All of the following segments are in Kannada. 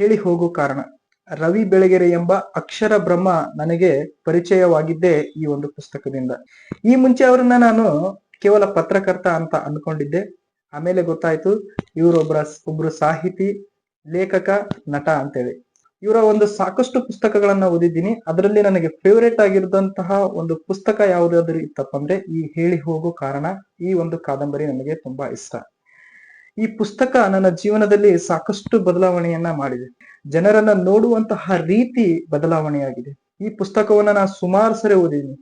ಹೇಳಿ ಹೋಗೋ ಕಾರಣ. ರವಿ ಬೆಳಗೆರೆ ಎಂಬ ಅಕ್ಷರ ಬ್ರಹ್ಮ ನನಗೆ ಪರಿಚಯವಾಗಿದ್ದೇ ಈ ಒಂದು ಪುಸ್ತಕದಿಂದ. ಈ ಮುಂಚೆ ಅವರನ್ನ ನಾನು ಕೇವಲ ಪತ್ರಕರ್ತ ಅಂತ ಅನ್ಕೊಂಡಿದ್ದೆ ಆಮೇಲೆ ಗೊತ್ತಾಯ್ತು ಇವರೊಬ್ಬರ ಒಬ್ರು ಸಾಹಿತಿ, ಲೇಖಕ, ನಟ ಅಂತೇಳಿ. ಇವರ ಒಂದು ಸಾಕಷ್ಟು ಪುಸ್ತಕಗಳನ್ನ ಓದಿದ್ದೀನಿ. ಅದರಲ್ಲಿ ನನಗೆ ಫೇವರೇಟ್ ಆಗಿರುವಂತಹ ಒಂದು ಪುಸ್ತಕ ಯಾವುದಾದ್ರೂ ಇತ್ತಪ್ಪ ಅಂದ್ರೆ ಈ ಹೇಳಿ ಹೋಗೋ ಕಾರಣ. ಈ ಒಂದು ಕಾದಂಬರಿ ನನಗೆ ತುಂಬಾ ಇಷ್ಟ. ಈ ಪುಸ್ತಕ ನನ್ನ ಜೀವನದಲ್ಲಿ ಸಾಕಷ್ಟು ಬದಲಾವಣೆಯನ್ನ ಮಾಡಿದೆ. ಜನರನ್ನ ನೋಡುವಂತಹ ರೀತಿ ಬದಲಾವಣೆಯಾಗಿದೆ. ಈ ಪುಸ್ತಕವನ್ನ ನಾನು ಸುಮಾರು ಸರಿ ಓದಿದ್ದೀನಿ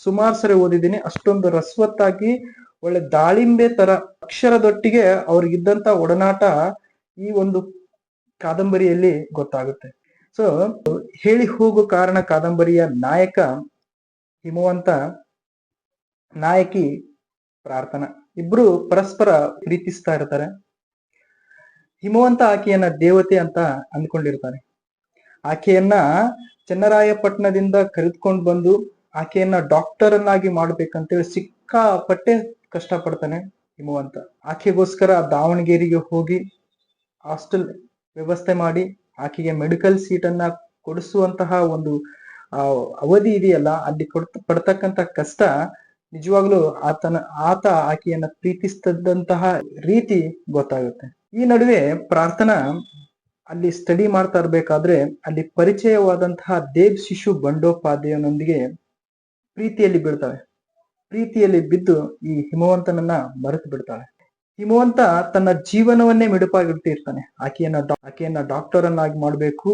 ಸುಮಾರು ಸರಿ ಓದಿದ್ದೀನಿ ಅಷ್ಟೊಂದು ರಸ್ವತ್ತಾಗಿ, ಒಳ್ಳೆ ದಾಳಿಂಬೆ ತರ ಅಕ್ಷರದೊಟ್ಟಿಗೆ ಅವ್ರಿಗಿದ್ದಂತ ಒಡನಾಟ ಈ ಒಂದು ಕಾದಂಬರಿಯಲ್ಲಿ ಗೊತ್ತಾಗುತ್ತೆ. ಸೊ ಹೇಳಿ ಹೋಗೋ ಕಾರಣ ಕಾದಂಬರಿಯ ನಾಯಕ ಹಿಮವಂತ ನಾಯಕಿ ಪ್ರಾರ್ಥನಾ. ಇಬ್ರು ಪರಸ್ಪರ ಪ್ರೀತಿಸ್ತಾ ಇರ್ತಾರೆ. ಹಿಮವಂತ ಆಕೆಯನ್ನ ದೇವತೆ ಅಂತ ಅಂದ್ಕೊಂಡಿರ್ತಾನೆ ಆಕೆಯನ್ನ ಚನ್ನರಾಯಪಟ್ಟಣದಿಂದ ಕರೆದುಕೊಂಡು ಬಂದು ಆಕೆಯನ್ನ ಡಾಕ್ಟರ್ ಅನ್ನಾಗಿ ಮಾಡ್ಬೇಕಂತೇಳಿ ಸಿಕ್ಕಾಪಟ್ಟೆ ಕಷ್ಟಪಡ್ತಾನೆ ಹಿಮವಂತ. ಆಕೆಗೋಸ್ಕರ ದಾವಣಗೆರೆಗೆ ಹೋಗಿ ಹಾಸ್ಟೆಲ್ ವ್ಯವಸ್ಥೆ ಮಾಡಿ ಆಕೆಗೆ ಮೆಡಿಕಲ್ ಸೀಟ್ ಅನ್ನ ಕೊಡಿಸುವಂತಹ ಒಂದು ಅವಧಿ ಇದೆಯಲ್ಲ, ಅಲ್ಲಿ ಕೊಡ್ತ ಪಡ್ತಕ್ಕಂತ ಕಷ್ಟ ನಿಜವಾಗ್ಲೂ ಆತನ, ಆತ ಆಕೆಯನ್ನ ಪ್ರೀತಿಸ್ತದಂತಹ ರೀತಿ ಗೊತ್ತಾಗುತ್ತೆ. ಈ ನಡುವೆ ಪ್ರಾರ್ಥನಾ ಅಲ್ಲಿ ಸ್ಟಡಿ ಮಾಡ್ತಾ ಇರ್ಬೇಕಾದ್ರೆ ಅಲ್ಲಿ ಪರಿಚಯವಾದಂತಹ ದೇವ್ ಶಿಶು ಬಂಡೋಪಾಧ್ಯಾಯನೊಂದಿಗೆ ಪ್ರೀತಿಯಲ್ಲಿ ಬಿಡ್ತಾಳೆ ಪ್ರೀತಿಯಲ್ಲಿ ಬಿದ್ದು ಈ ಹಿಮವಂತನನ್ನ ಮರೆತು ಬಿಡ್ತಾಳೆ. ಹಿಮವಂತ ತನ್ನ ಜೀವನವನ್ನೇ ಮಿಡುಪಾಗಿಟ್ಟಿರ್ತಾನೆ ಆಕೆಯನ್ನ ಆಕೆಯನ್ನ ಡಾಕ್ಟರ್ ಅನ್ನಾಗಿ ಮಾಡ್ಬೇಕು.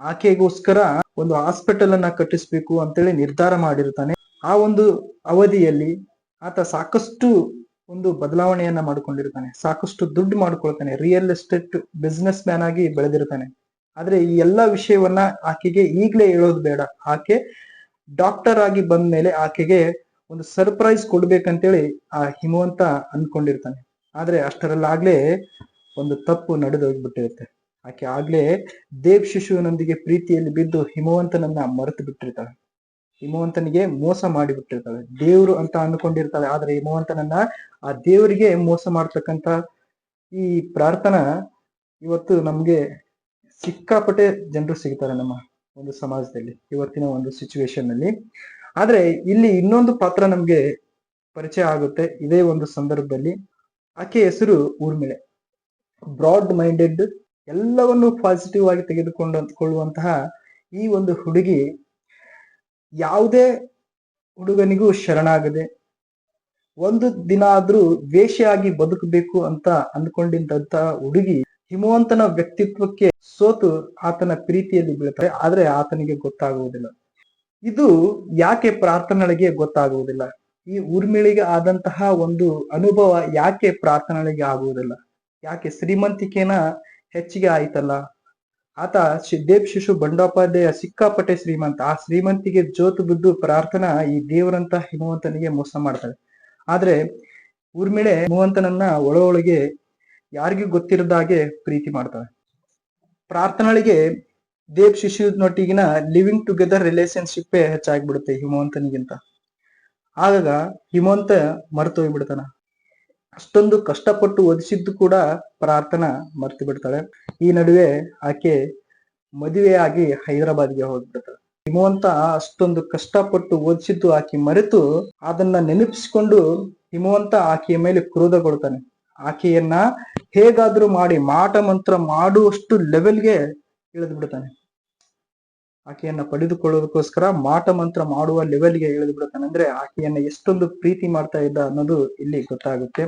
ಆಕೆಗೋಸ್ಕರ ಒಂದು ಹಾಸ್ಪಿಟಲ್ ಅನ್ನ ಕಟ್ಟಿಸ್ಬೇಕು ಅಂತೇಳಿ ನಿರ್ಧಾರ ಮಾಡಿರ್ತಾನೆ. ಆ ಒಂದು ಅವಧಿಯಲ್ಲಿ ಆತ ಸಾಕಷ್ಟು ಒಂದು ಬದಲಾವಣೆಯನ್ನ ಮಾಡ್ಕೊಂಡಿರ್ತಾನೆ, ಸಾಕಷ್ಟು ದುಡ್ಡು ಮಾಡ್ಕೊಳ್ತಾನೆ ರಿಯಲ್ ಎಸ್ಟೇಟ್ ಬಿಸ್ನೆಸ್ ಮ್ಯಾನ್ ಆಗಿ ಬೆಳೆದಿರ್ತಾನೆ. ಆದ್ರೆ ಈ ಎಲ್ಲಾ ವಿಷಯವನ್ನ ಆಕೆಗೆ ಈಗ್ಲೇ ಹೇಳೋದು ಬೇಡ. ಆಕೆ ಡಾಕ್ಟರ್ ಆಗಿ ಬಂದ ಮೇಲೆ ಆಕೆಗೆ ಒಂದು ಸರ್ಪ್ರೈಸ್ ಕೊಡ್ಬೇಕಂತೇಳಿ ಆ ಹಿಮವಂತ ಅನ್ಕೊಂಡಿರ್ತಾನೆ. ಆದ್ರೆ ಅಷ್ಟರಲ್ಲಾಗ್ಲೇ ಒಂದು ತಪ್ಪು ನಡೆದು ಹೋಗ್ಬಿಟ್ಟಿರುತ್ತೆ ಆಕೆ ಆಗ್ಲೇ ದೇವ್ ಶಿಶುವಿನೊಂದಿಗೆ ಪ್ರೀತಿಯಲ್ಲಿ ಬಿದ್ದು ಹಿಮವಂತನನ್ನ ಮರೆತು ಬಿಟ್ಟಿರ್ತಾಳೆ. ಹಿಮವಂತನಿಗೆ ಮೋಸ ಮಾಡಿಬಿಟ್ಟಿರ್ತಾಳೆ. ದೇವರು ಅಂತ ಅಂದ್ಕೊಂಡಿರ್ತಾಳೆ. ಆದ್ರೆ ಹಿಮವಂತನನ್ನ ಆ ದೇವರಿಗೆ ಮೋಸ ಮಾಡ್ತಕ್ಕಂತ ಈ ಪ್ರಾರ್ಥನಾ ಇವತ್ತು ನಮ್ಗೆ ಸಿಕ್ಕಾಪಟ್ಟೆ ಜನರು ಸಿಗ್ತಾರೆ ನಮ್ಮ ಒಂದು ಸಮಾಜದಲ್ಲಿ, ಇವತ್ತಿನ ಒಂದು ಸಿಚುವೇಶನ್ ಅಲ್ಲಿ. ಆದ್ರೆ ಇಲ್ಲಿ ಇನ್ನೊಂದು ಪಾತ್ರ ನಮ್ಗೆ ಪರಿಚಯ ಆಗುತ್ತೆ ಇದೇ ಒಂದು ಸಂದರ್ಭದಲ್ಲಿ. ಆಕೆ ಹೆಸರು ಊರ್ಮಿಳೆ. ಬ್ರಾಡ್ ಮೈಂಡೆಡ್ ಎಲ್ಲವನ್ನು ಪಾಸಿಟಿವ್ ಆಗಿ ತೆಗೆದುಕೊಂಡ ಕೊಳ್ಳುವಂತಹ ಈ ಒಂದು ಹುಡುಗಿ ಯಾವುದೇ ಹುಡುಗನಿಗೂ ಶರಣಾಗದೆ ಒಂದು ದಿನ ಆದ್ರೂ ವೇಷಿಯಾಗಿ ಬದುಕಬೇಕು ಅಂತ ಅಂದ್ಕೊಂಡಿದ್ದಂತ ಹುಡುಗಿ ಹಿಮವಂತನ ವ್ಯಕ್ತಿತ್ವಕ್ಕೆ ಸೋತು ಆತನ ಪ್ರೀತಿಯಲ್ಲಿ ಬೀಳ್ತಾರೆ ಆದ್ರೆ ಆತನಿಗೆ ಗೊತ್ತಾಗುವುದಿಲ್ಲ. ಇದು ಯಾಕೆ ಪ್ರಾರ್ಥನೆಗಳಿಗೆ ಗೊತ್ತಾಗುವುದಿಲ್ಲ? ಈ ಊರ್ಮಿಳಿಗೆ ಆದಂತಹ ಒಂದು ಅನುಭವ ಯಾಕೆ ಪ್ರಾರ್ಥನೆಗಳಿಗೆ ಆಗುವುದಿಲ್ಲ? ಯಾಕೆ ಶ್ರೀಮಂತಿಕೆನ ಹೆಚ್ಚಿಗೆ ಆಯ್ತಲ್ಲ? ಆತ ದೇವ್ ಶಿಶು ಬಂಡೋಪಾಧ್ಯಾಯ ಸಿಕ್ಕಾಪಟ್ಟೆ ಶ್ರೀಮಂತ. ಆ ಶ್ರೀಮಂತಿಗೆ ಜೋತು ಬಿದ್ದು ಪ್ರಾರ್ಥನಾ ಈ ದೇವರಂತ ಹಿಮವಂತನಿಗೆ ಮೋಸ ಮಾಡ್ತಾಳೆ ಆದ್ರೆ ಊರ್ಮಿಳೆ ಹಿಮವಂತನನ್ನ ಒಳ ಒಳಗೆ ಯಾರಿಗೂ ಗೊತ್ತಿರದ ಹಾಗೆ ಪ್ರೀತಿ ಮಾಡ್ತಾಳೆ ಪ್ರಾರ್ಥನೆಗಳಿಗೆ ದೇವ್ ಶಿಶುನೊಟ್ಟಿಗಿನ ಲಿವಿಂಗ್ ಟುಗೆದರ್ ರಿಲೇಶನ್ಶಿಪ್ ಹೆಚ್ಚಾಗ್ಬಿಡುತ್ತೆ ಹಿಮವಂತನಿಗಿಂತ. ಆಗಾಗ ಹಿಮವಂತ ಮರೆತು ಹೋಗ್ಬಿಡ್ತಾನ. ಅಷ್ಟೊಂದು ಕಷ್ಟಪಟ್ಟು ಓದಿಸಿದ್ದು ಕೂಡ ಪ್ರಾರ್ಥನಾ ಮರ್ತು ಬಿಡ್ತಾಳೆ. ಈ ನಡುವೆ ಆಕೆ ಮದುವೆಯಾಗಿ ಹೈದರಾಬಾದ್ಗೆ ಹೋಗ್ಬಿಡ್ತಾಳೆ. ಹಿಮವಂತ ಅಷ್ಟೊಂದು ಕಷ್ಟಪಟ್ಟು ಓದಿಸಿದ್ದು ಆಕೆ ಮರೆತು ಅದನ್ನ ನೆನಪಿಸಿಕೊಂಡು ಹಿಮವಂತ ಆಕೆಯ ಮೇಲೆ ಕ್ರೋಧಗೊಳ್ತಾನೆ ಆಕೆಯನ್ನ ಹೇಗಾದ್ರೂ ಮಾಡಿ, ಮಾಟ ಮಂತ್ರ ಮಾಡುವಷ್ಟು ಲೆವೆಲ್ಗೆ ಇಳಿದು ಬಿಡ್ತಾನೆ. ಆಕೆಯನ್ನ ಪಡೆದುಕೊಳ್ಳೋದಕ್ಕೋಸ್ಕರ ಮಾಟ ಮಂತ್ರ ಮಾಡುವ ಲೆವೆಲ್ಗೆ ಇಳಿದು ಬಿಡುತ್ತಾನೆ ಅಂದ್ರೆ ಆಕೆಯನ್ನ ಎಷ್ಟೊಂದು ಪ್ರೀತಿ ಮಾಡ್ತಾ ಇದ್ದ ಅನ್ನೋದು ಇಲ್ಲಿ ಗೊತ್ತಾಗುತ್ತೆ.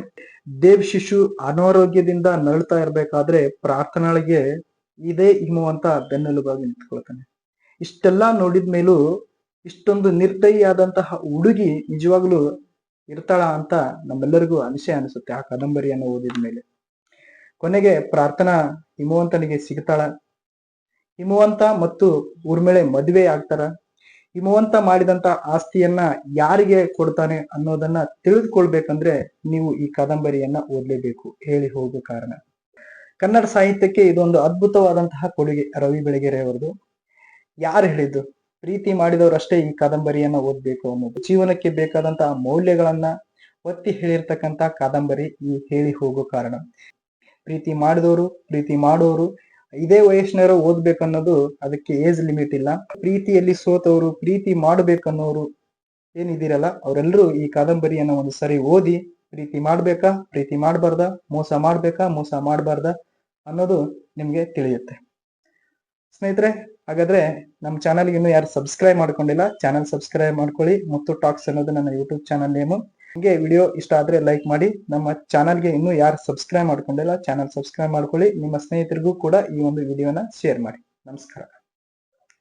ದೇವ್ ಶಿಶು ಅನಾರೋಗ್ಯದಿಂದ ನರಳ್ತಾ ಇರ್ಬೇಕಾದ್ರೆ ಪ್ರಾರ್ಥನೆಗೆ ಇದೇ ಹಿಮವಂತ ಬೆನ್ನೆಲುಬಾಗಿ ನಿಂತ್ಕೊಳ್ತಾನೆ. ಇಷ್ಟೆಲ್ಲಾ ನೋಡಿದ ಮೇಲೂ ಇಷ್ಟೊಂದು ನಿರ್ದಯಿಯಾದಂತಹ ಹುಡುಗಿ ನಿಜವಾಗ್ಲೂ ಇರ್ತಾಳ ಅಂತ ನಮ್ಮೆಲ್ಲರಿಗೂ ಅನಿಸೆ ಅನಿಸುತ್ತೆ ಆ ಕಾದಂಬರಿಯನ್ನು ಓದಿದ ಮೇಲೆ. ಕೊನೆಗೆ ಪ್ರಾರ್ಥನಾ ಹಿಮವಂತನಿಗೆ ಸಿಗ್ತಾಳ. ಹಿಮವಂತ ಮತ್ತು ಊರ್ಮಿಳೆ ಮದುವೆ ಆಗ್ತಾರ? ಹಿಮವಂತ ಮಾಡಿದಂತ ಆಸ್ತಿಯನ್ನ ಯಾರಿಗೆ ಕೊಡ್ತಾನೆ ಅನ್ನೋದನ್ನ ತಿಳಿದುಕೊಳ್ಬೇಕಂದ್ರೆ ನೀವು ಈ ಕಾದಂಬರಿಯನ್ನ ಓದ್ಲೇಬೇಕು. ಹೇಳಿ ಹೋಗೋ ಕಾರಣ. ಕನ್ನಡ ಸಾಹಿತ್ಯಕ್ಕೆ ಇದೊಂದು ಅದ್ಭುತವಾದಂತಹ ಕೊಡುಗೆ ರವಿ ಬೆಳಗೆರೆ ಅವರದು ಯಾರು ಹೇಳಿದ್ದು? ಪ್ರೀತಿ ಮಾಡಿದವರಷ್ಟೇ ಈ ಕಾದಂಬರಿಯನ್ನ ಓದ್ಬೇಕು ಅನ್ನೋದು. ಜೀವನಕ್ಕೆ ಬೇಕಾದಂತಹ ಮೌಲ್ಯಗಳನ್ನ ಒತ್ತಿ ಹೇಳಿರ್ತಕ್ಕಂತ ಕಾದಂಬರಿ ಈ ಹೇಳಿ ಹೋಗೋ ಕಾರಣ. ಪ್ರೀತಿ ಮಾಡಿದವರು, ಪ್ರೀತಿ ಮಾಡೋರು ಇದೇ ವಯಸ್ಸಿನವರು ಓದ್ಬೇಕನ್ನೋದು ಅದಕ್ಕೆ ಏಜ್ ಲಿಮಿಟ್ ಇಲ್ಲ. ಪ್ರೀತಿಯಲ್ಲಿ ಸೋತವರು, ಪ್ರೀತಿ ಮಾಡ್ಬೇಕನ್ನೋರು ಏನಿದ್ದೀರಲ್ಲ ಅವರೆಲ್ಲರೂ ಈ ಕಾದಂಬರಿಯನ್ನ ಒಂದು ಸರಿ ಓದಿ, ಪ್ರೀತಿ ಮಾಡ್ಬೇಕಾ, ಪ್ರೀತಿ ಮಾಡಬಾರ್ದ, ಮೋಸ ಮಾಡ್ಬೇಕಾ, ಮೋಸ ಮಾಡಬಾರ್ದ ಅನ್ನೋದು ನಿಮ್ಗೆ ತಿಳಿಯುತ್ತೆ. ಸ್ನೇಹಿತರೆ, ಹಾಗಾದ್ರೆ ನಮ್ಮ ಚಾನಲ್ಗೆ ಇನ್ನೂ ಯಾರು ಸಬ್ಸ್ಕ್ರೈಬ್ ಮಾಡ್ಕೊಂಡಿಲ್ಲ ಚಾನಲ್ ಸಬ್ಸ್ಕ್ರೈಬ್ ಮಾಡ್ಕೊಳ್ಳಿ. ಮುತ್ತು ಟಾಕ್ಸ್ ಅನ್ನೋದು ನನ್ನ ಯೂಟ್ಯೂಬ್ ಚಾನಲ್ ನೇಮು ಹಂಗೆ ವಿಡಿಯೋ ಇಷ್ಟ ಆದ್ರೆ ಲೈಕ್ ಮಾಡಿ. ನಮ್ಮ ಚಾನಲ್ಗೆ ಇನ್ನೂ ಯಾರು ಸಬ್ಸ್ಕ್ರೈಬ್ ಮಾಡ್ಕೊಂಡಿಲ್ಲ ಚಾನಲ್ ಸಬ್ಸ್ಕ್ರೈಬ್ ಮಾಡ್ಕೊಳ್ಳಿ. ನಿಮ್ಮ ಸ್ನೇಹಿತರಿಗೂ ಕೂಡ ಈ ಒಂದು ವಿಡಿಯೋನ ಶೇರ್ ಮಾಡಿ. ನಮಸ್ಕಾರ.